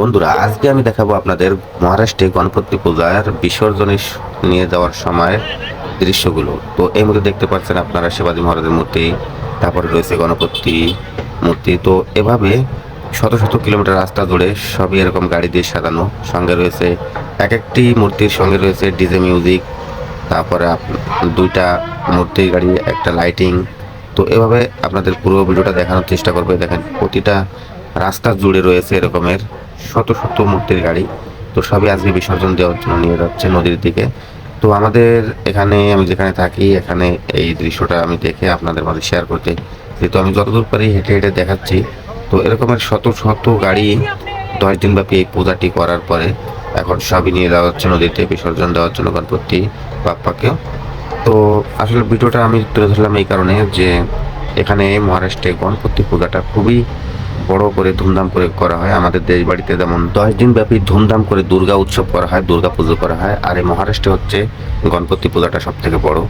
বন্ধুরা, আজকে আমি দেখাবো আপনাদের মহারাষ্ট্রে গণপতি পূজার বিসর্জনে নিয়ে যাওয়ার সময় দৃশ্যগুলো। তো এই মধ্যে দেখতে পাচ্ছেন আপনারা শিবাজী মহারাজের মূর্তি, তারপরে রয়েছে গণপতি মূর্তি। তো এভাবে শত শত কিলোমিটার রাস্তা জুড়ে সবই এরকম গাড়ি দিয়ে সাজানো। সঙ্গে রয়েছে এক একটি মূর্তির সঙ্গে রয়েছে ডিজে মিউজিক, তারপরে দুইটা মূর্তির গাড়ি, একটা লাইটিং। তো এভাবে আপনাদের পুরো ভিডিওটা দেখানোর চেষ্টা করবে। দেখেন, প্রতিটা রাস্তা জুড়ে রয়েছে এরকমের শত শত মূর্তির গাড়ি। তো সবই আজকে বিসর্জন দেওয়ার জন্য নিয়ে যাচ্ছে নদীর দিকে। তো আমাদের এখানে, আমি যেখানে থাকি, এখানে এই দৃশ্যটা আমি দেখে আপনাদের মাঝে শেয়ার করতে। যেহেতু আমি যতদূর পারি হেঁটে হেঁটে দেখাচ্ছি। তো এরকমের শত শত গাড়ি দশ দিন ব্যাপী এই পূজাটি করার পরে এখন সবই নিয়ে যাওয়া হচ্ছে নদীতে, বিসর্জন দেওয়ার জন্য গণপতি বাপ্পাকেও। তো আসলে ভিডিওটা আমি তুলে ধরলাম এই কারণে যে এখানে মহারাষ্ট্রে গণপতি পূজাটা খুবই বড় করে ধুমধাম করে করা হয়। আমাদের দেশ বাড়িতে যেমন দশ দিন ব্যাপী ধুমধাম করে দুর্গা উৎসব করা হয়, দুর্গা পুজো করা হয়। আর এই মহারাষ্ট্রে হচ্ছে গণপতি পূজাটা সব থেকে বড়।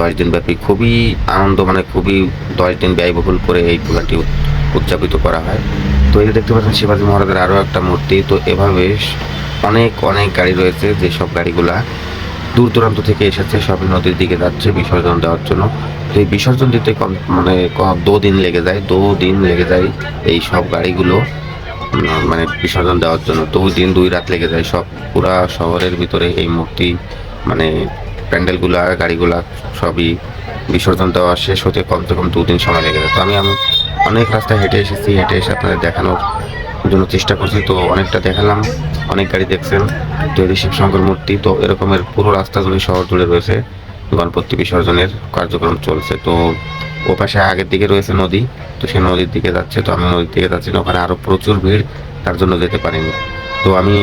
দশ দিন ব্যাপী খুবই আনন্দ মানে খুবই দশ দিন ব্যয়বহুল করে এই পূজাটি উদযাপিত করা হয়। তো এই দেখতে পাচ্ছেন শিবাজী মহারাজের আরও একটা মূর্তি। তো এভাবে অনেক অনেক গাড়ি রয়েছে, যেসব গাড়িগুলা দূর দূরান্ত থেকে এসেছে সবই নদীর দিকে যাচ্ছে বিসর্জন দেওয়ার জন্য। তো এই বিসর্জন দিতে কম মানে দু দিন লেগে যায়, দু দিন লেগে যায় এই সব গাড়িগুলো মানে বিসর্জন দেওয়ার জন্য। দু দিন, দুই রাত লেগে যায় সব, পুরা শহরের ভিতরে এই মূর্তি মানে প্যান্ডেলগুলা, গাড়িগুলা সবই বিসর্জন দেওয়া শেষ হতে কমসে কম দুদিন সময় লেগে যায়। তো আমি অনেক রাস্তায় হেঁটে এসেছি, হেঁটে এসে আপনাদের দেখানোর জন্য চেষ্টা করছি। তো অনেকটা দেখালাম, অনেক গাড়ি দেখছেন। তো এটি শিবশঙ্কর মূর্তি, তো এরকমের পুরো রাস্তা জুড়ে শহর জুড়ে রয়েছে। গণপতি বিসর্জনের কার্যক্রম চলছে। তো ও পাশে আগের দিকে রয়েছে নদী, তো সে নদীর দিকে যাচ্ছে। তো আমি নদীর দিকে যাচ্ছি না, ওখানে আরও প্রচুর ভিড়, তার জন্য যেতে পারিনি। তো আমি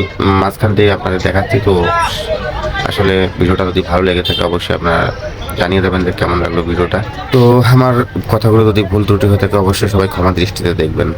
মাঝখান দিয়ে আপনাদের দেখাচ্ছি। তো আসলে ভিডিওটা যদি ভালো লেগে থাকে, অবশ্যই আপনারা জানিয়ে দেবেন যে কেমন লাগল ভিডিওটা। তো আমার কথাগুলো যদি ভুল ত্রুটি হয়ে থাকে, অবশ্যই সবাই ক্ষমা দৃষ্টিতে দেখবেন।